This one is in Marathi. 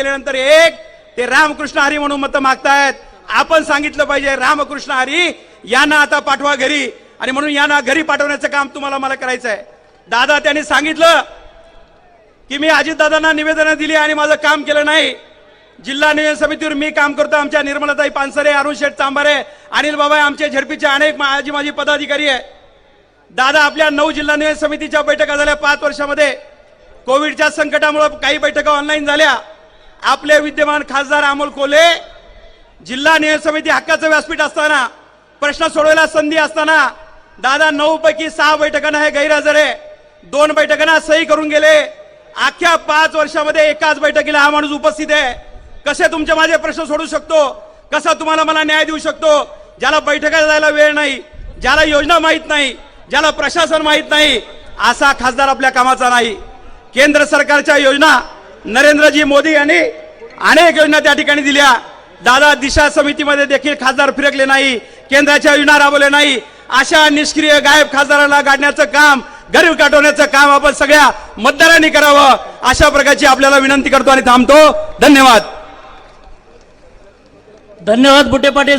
केल्यानंतर एक ते रामकृष्ण हरी म्हणून मतं मागतायत. आपण सांगितलं पाहिजे रामकृष्ण हरी यांना आता पाठवा घरी. आणि म्हणून यांना घरी पाठवण्याचं काम तुम्हाला मला करायचं आहे दादा त्यांनी सांगितलं की मी अजितदादांना निवेदनं दिली आणि माझं काम केलं नाही. जिल्हा नियोजन समितीवर मी काम करतो. आमच्या निर्मलाताई पानसरे अरुण शेठ चांबारे अनिल बाबा आमचे झडपीचे अनेक माझी माझी पदाधिकारी आहे दादा आपल्या नऊ जिल्हा नियोजन समितीच्या बैठका झाल्या पाच वर्षामध्ये. कोविडच्या संकटामुळे काही बैठका ऑनलाईन झाल्या. आपले विद्यमान खासदार अमोल कोले जिल्हा नियोजन समिती हक्काचं व्यासपीठ असताना प्रश्न सोडवायला संधी असताना दादा नऊ पैकी सहा बैठकांना हे गैरहजर आहे. दोन बैठकांना सही करून गेले. अख्ख्या पाच वर्षामध्ये एकाच बैठकीला हा माणूस उपस्थित आहे. कसे तुमचे माझे प्रश्न सोडू शकतो? कसा तुम्हाला मला न्याय देऊ शकतो? ज्याला बैठका जायला वेळ नाही ज्याला योजना माहीत नाही ज्याला प्रशासन माहीत नाही असा खासदार आपल्या कामाचा नाही. केंद्र सरकारच्या योजना नरेंद्रजी मोदी यांनी अनेक योजना त्या ठिकाणी दिल्या. दादा दिशा समितीमध्ये देखील खासदार फिरकले नाही केंद्राच्या योजना राबवल्या नाही. अशा निष्क्रिय गायब खासदाराला गाडण्याचं काम गरीब गाठवण्याचं काम आपण सगळ्या मतदारांनी करावं अशा प्रकारची आपल्याला विनंती करतो आणि थांबतो. धन्यवाद. धन्यवाद बुटे पाटील.